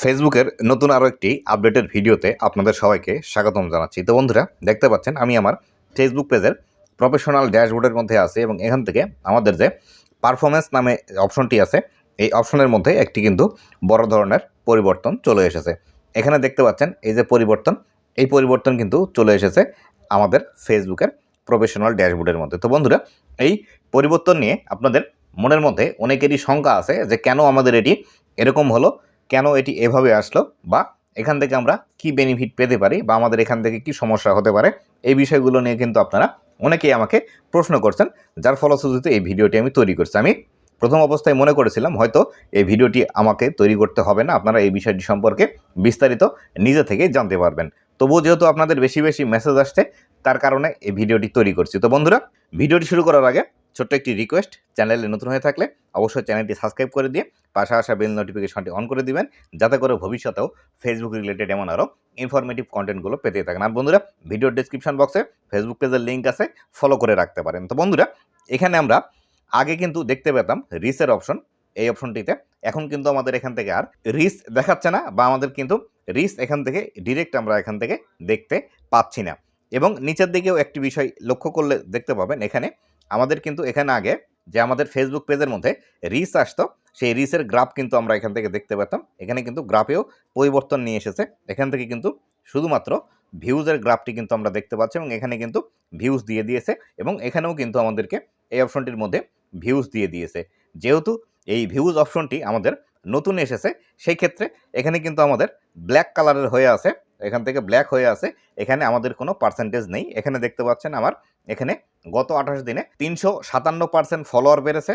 ফেসবুকের নতুন আরও একটি আপডেটের ভিডিওতে আপনাদের সবাইকে স্বাগতম জানাচ্ছি। তো বন্ধুরা, দেখতে পাচ্ছেন আমি আমার ফেসবুক পেজের প্রফেশনাল ড্যাশবোর্ডের মধ্যে আছি এবং এখান থেকে আমাদের যে পারফরমেন্স নামে অপশনটি আছে, এই অপশনের মধ্যে একটি কিন্তু বড় ধরনের পরিবর্তন চলে এসেছে। এখানে দেখতে পাচ্ছেন এই যে পরিবর্তন, এই পরিবর্তন কিন্তু চলে এসেছে আমাদের ফেসবুকের প্রফেশনাল ড্যাশবোর্ডের মধ্যে। তো বন্ধুরা, এই পরিবর্তন নিয়ে আপনাদের মনের মধ্যে অনেকেরই শঙ্কা আছে যে কেন আমাদের এটি এরকম হলো? কেন এটি এভাবে আসলো বা এখান থেকে আমরা কি বেনিফিট পেতে পারি বা আমাদের এখান থেকে কি সমস্যা হতে পারে, এই বিষয়গুলো নিয়ে কিন্তু আপনারা অনেকেই আমাকে প্রশ্ন করছেন, যার ফলশ্রুতিতে এই ভিডিওটি আমি তৈরি করছি। আমি প্রথম অবস্থায় মনে করেছিলাম হয়তো এই ভিডিওটি আমাকে তৈরি করতে হবে না, আপনারা এই বিষয়টি সম্পর্কে বিস্তারিত নিজে থেকেই জানতে পারবেন। তবুও যেহেতু আপনাদের বেশি বেশি মেসেজ আসছে, তার কারণে এই ভিডিওটি তৈরি করছি। তো বন্ধুরা, ভিডিওটি শুরু করার আগে ছোট্ট একটি রিকোয়েস্ট চ্যানেলে নতুন হয়ে থাকলে অবশ্যই চ্যানেলটি সাবস্ক্রাইব করে দিয়ে পাশে আসা বেল নোটিফিকেশনটি অন করে দিবেন, যাতে করে ভবিষ্যতেও ফেসবুক রিলেটেড এমন আরও ইনফরমেটিভ কন্টেন্টগুলো পেতে থাকেন। আর বন্ধুরা ভিডিওর ডিসক্রিপশন বক্সে ফেসবুক পেজের লিঙ্ক আছে ফলো করে রাখতে পারেন। তো বন্ধুরা, এখানে আমরা আগে কিন্তু দেখতে পেতাম রিসের অপশন এই অপশনটিতে এখন কিন্তু আমাদের এখান থেকে আর রিস দেখাচ্ছে না, বা আমাদের কিন্তু রিস এখান থেকে ডিরেক্ট আমরা এখান থেকে দেখতে পাচ্ছি না। এবং নিচের দিকেও একটি বিষয় লক্ষ্য করলে দেখতে পাবেন, এখানে আমাদের কিন্তু এখানে আগে যে আমাদের ফেসবুক পেজের মধ্যে রিস আসতো, সেই রিসের গ্রাফ কিন্তু আমরা এখান থেকে দেখতে পেতাম। এখানে কিন্তু গ্রাফেও পরিবর্তন নিয়ে এসেছে। এখান থেকে কিন্তু শুধুমাত্র ভিউজের গ্রাফটি কিন্তু আমরা দেখতে পাচ্ছি এবং এখানে কিন্তু ভিউজ দিয়ে দিয়েছে এবং এখানেও কিন্তু আমাদেরকে এই অপশনটির মধ্যে ভিউজ দিয়ে দিয়েছে। যেহেতু এই ভিউজ অপশনটি আমাদের নতুন এসেছে, সেই ক্ষেত্রে এখানে কিন্তু আমাদের ব্ল্যাক কালারের হয়ে আছে। এখান থেকে ব্ল্যাক হয়ে আছে। এখানে আমাদের কোনো পার্সেন্টেজ নেই। এখানে দেখতে পাচ্ছেন আমার, এখানে গত আঠাশ দিনে তিনশো সাতান্ন পার্সেন্ট ফলোয়ার বেড়েছে।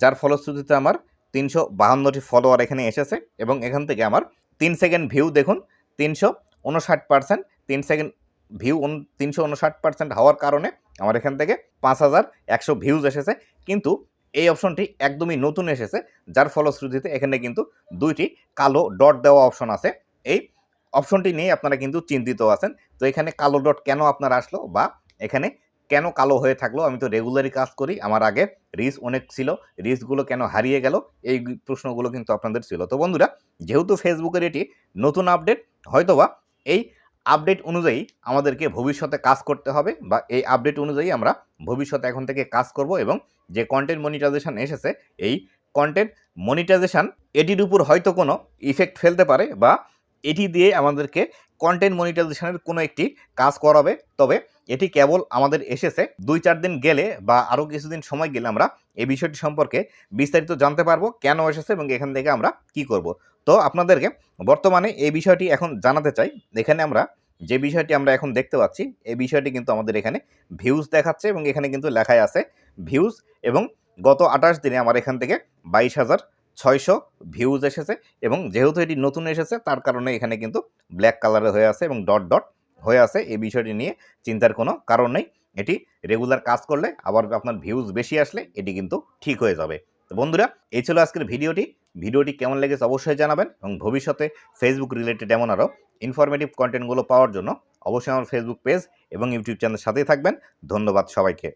যার ফলশ্রুতিতে আমার তিনশো বাহান্নটি ফলোয়ার এখানে এসেছে এবং এখান থেকে আমার তিন সেকেন্ড ভিউ দেখুন, তিনশো উনষাট পার্সেন্ট তিন সেকেন্ড ভিউ তিনশো উনষাট পার্সেন্ট হওয়ার কারণে আমার এখান থেকে পাঁচ হাজার একশো ভিউজ এসেছে। কিন্তু এই অপশনটি একদমই নতুন এসেছে, যার ফলশ্রুতিতে এখানে কিন্তু দুইটি কালো ডট দেওয়া অপশন আছে। এই অপশনটি নিয়ে আপনারা কিন্তু চিন্তিত আছেন। তো এখানে কালো ডট কেন আপনার আসলো বা এখানে কেন কালো হয়ে থাকল, আমি তো রেগুলারই কাজ করি। আমার আগে রিস অনেক ছিল রিসগুলো কেন হারিয়ে গেল, এই প্রশ্নগুলো কিন্তু আপনাদের ছিল। তো বন্ধুরা, যেহেতু ফেসবুকের এটি নতুন আপডেট হয়তোবা এই আপডেট অনুযায়ী আমাদেরকে ভবিষ্যতে কাজ করতে হবে বা এই আপডেট অনুযায়ী আমরা ভবিষ্যতে এখন থেকে কাজ করব এবং যে কন্টেন্ট মনিটাইজেশন এসেছে, এই কন্টেন্ট মনিটাইজেশন এটির উপর হয়তো কোনো ইফেক্ট ফেলতে পারে বা এটি দিয়ে আমাদেরকে কন্টেন্ট মনিটাইজেশনের কোনো একটি কাজ করাবে। তবে এটি কেবল আমাদের এসেছে। দুই চার দিন গেলে বা আরও কিছুদিন সময় গেলে আমরা এই বিষয়টি সম্পর্কে বিস্তারিত জানতে পারব, কেন এসেছে এবং এখান থেকে আমরা কি করব। তো আপনাদেরকে বর্তমানে এই বিষয়টি এখন জানাতে চাই। এখানে আমরা যে বিষয়টি আমরা এখন দেখতে পাচ্ছি, এই বিষয়টি কিন্তু আমাদের এখানে ভিউজ দেখাচ্ছে এবং এখানে কিন্তু লেখায় আছে ভিউজ এবং গত আঠাশ দিনে আমার এখান থেকে বাইশ হাজার ছয়শো ভিউজ এসেছে এবং যেহেতু এটি নতুন এসেছে, তার কারণে এখানে কিন্তু ব্ল্যাক কালারে হয়ে আছে এবং ডট ডট হয়ে আছে। এই বিষয়টি নিয়ে চিন্তার কোনো কারণ নেই। এটি রেগুলার কাজ করলে আবার আপনার ভিউজ বেশি আসলে এটি কিন্তু ঠিক হয়ে যাবে। তো বন্ধুরা, এই ছিল আজকের ভিডিওটি। ভিডিওটি কেমন লেগেছে অবশ্যই জানাবেন এবং ভবিষ্যতে ফেসবুক রিলেটেড এমন আরও ইনফরমেটিভ কন্টেন্টগুলো পাওয়ার জন্য অবশ্যই আমার ফেসবুক পেজ এবং ইউটিউব চ্যানেলের সাথেই থাকবেন। ধন্যবাদ সবাইকে।